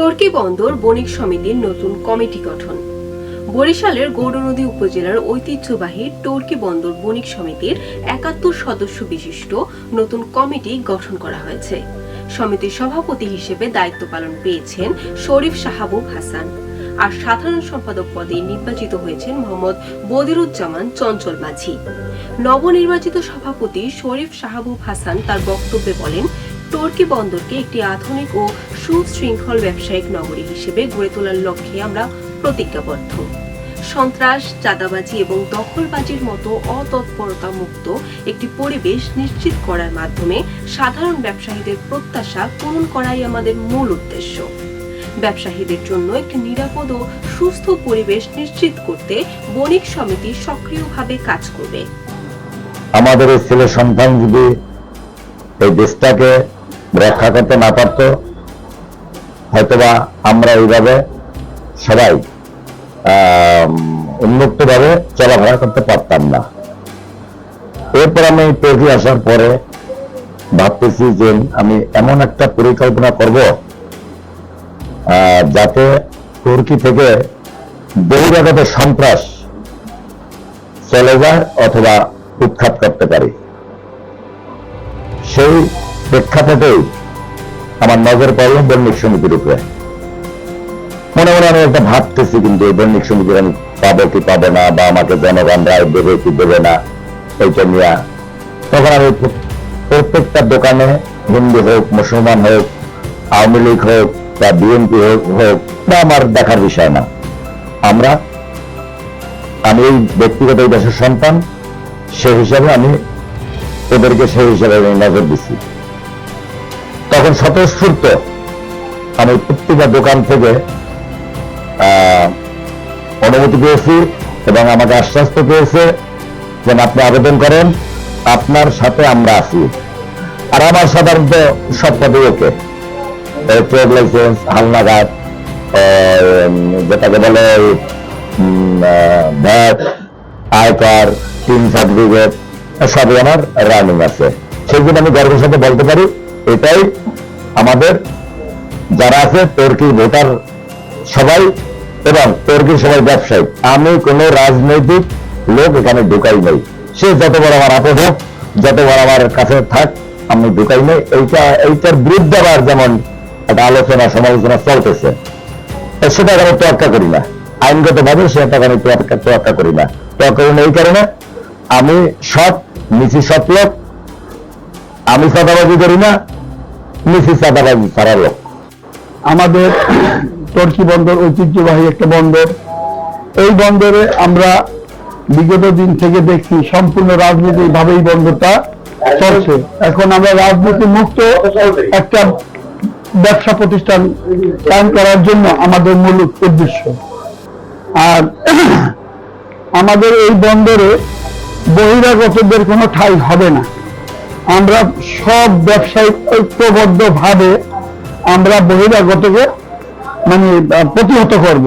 টর্কি বন্দর বণিক সমিতির নতুন কমিটি গঠন। বরিশালের গৌরনদী উপজেলার ঐতিহ্যবাহী টর্কি বন্দর বণিক সমিতির একাত্তর সদস্য বিশিষ্ট নতুন কমিটি গঠন করা হয়েছে। সমিতির সভাপতি হিসেবে দায়িত্ব পালন পেয়েছেন শরীফ শাহাবুব হাসান আর সাধারণ সম্পাদক পদে নির্বাচিত হয়েছেন মোহাম্মদ বদিরুজ্জামান চঞ্চল মাঝি। নবনির্বাচিত সভাপতি শরীফ শাহাবুব হাসান তার বক্তব্যে বলেন টর্কি বন্দরকে একটি আধুনিক ও সুশৃঙ্খল ব্যবসায়িক নগরী হিসেবে গড়ে তোলার লক্ষ্যে আমরা প্রতিজ্ঞাবদ্ধ। সন্ত্রাস, চাঁদাবাজি এবং দখলবাজির মতো অতৎপরতা মুক্ত একটি পরিবেশ নিশ্চিত করার মাধ্যমে সাধারণ ব্যবসায়ীদের প্রত্যাশা পূরণ করাই আমাদের মূল উদ্দেশ্য। ব্যবসায়ীদের জন্য একটি নিরাপদ ও সুস্থ পরিবেশ নিশ্চিত করতে বণিক সমিতি সক্রিয়ভাবে কাজ করবে। আমাদের ছেলে সন্তান যদি এই দেশটাকে রক্ষা করতে না পারত, হয়তোবা আমরা এইভাবে সবাই উন্মুক্ত ভাবে চলাফেরা করতে পারতাম না। এরপর আমি টর্কি আসার পরে ভাবতেছি যে আমি এমন একটা পরিকল্পনা করব যাতে তুর্কি থেকে বহিরাগত সন্ত্রাস চলে যায় অথবা উৎখাত করতে পারি। সেই প্রেক্ষাপটেই আমার নজর পড়ল বণিক সমিতির উপরে। মনে মনে আমি একটা ভাবতেছি কিন্তু এই বণিক সমিতির আমি পাবো কি পাবো না বা আমাকে জনগণ রায় দেবে কি দেবে না, এইটা নিয়ে তখন আমি প্রত্যেকটা দোকানে হিন্দু হোক, মুসলমান হোক, আওয়ামী লীগ হোক বা বিএনপি হোক হোক বা আমার দেখার বিষয় না। আমরা, আমি এই ব্যক্তিগত এই দেশের সন্তান সে হিসাবে আমি ওদেরকে সেই হিসাবে আমি নজর দিচ্ছি তখন স্বতঃস্ফূর্ত আমি প্রত্যেকটা দোকান থেকে অনুমতি পেয়েছি এবং আমাকে আশ্বাস্ত পেয়েছে যেন আপনি আবেদন করেন। আপনার সাথে আমরা আছি। আর আমার সাধারণত সব ওকে। ট্রেড লাইসেন্স আহ, যেটাকে বলে টিম সার্টিফিকেট সবই আমার রানিং আছে। সেই জন্য আমি গর্বের সাথে বলতে পারি এটাই আমাদের যারা আছে তুর্কির ভোটার সবাই এবং তুর্কির সবাই ব্যবসায়ী। আমি কোনো রাজনৈতিক লোক এখানে ঢুকাই নাই। সে যত বড় আমার আপদ হোক যত বড় আমার কাছে থাক, আমি ঢুকাই নাই। এইটা, এইটার বিরুদ্ধে আবার যেমন একটা আলোচনা, সমালোচনা চলতেছে, সেটা আমি তোয়াক্কা করি না। আইনগত ভাবে সেটা আমি তোয়াক্কা তোয়াক্কা করি না। তোয়াক্কা করি না এই কারণে আমি সৎ, নিচি সৎ লোক। আমি চাঁদাবাজি করি না। আমাদের টর্কি বন্দর ঐতিহ্যবাহী একটা বন্দর। এই বন্দরে আমরা বিগত দিন থেকে দেখছি সম্পূর্ণ রাজনীতি ভাবে এই বন্দরটা চলছে। এখন আমরা রাজনীতি মুক্ত একটা ব্যবসা প্রতিষ্ঠান কায়েম করার জন্য আমাদের মূল উদ্দেশ্য। আর আমাদের এই বন্দরে বহিরাগতদের কোনো ঠাই হবে না। আমরা সব ব্যবসায়িক ঐক্যবদ্ধভাবে আমরা বহিরাগতকে মানে প্রতিহত করব।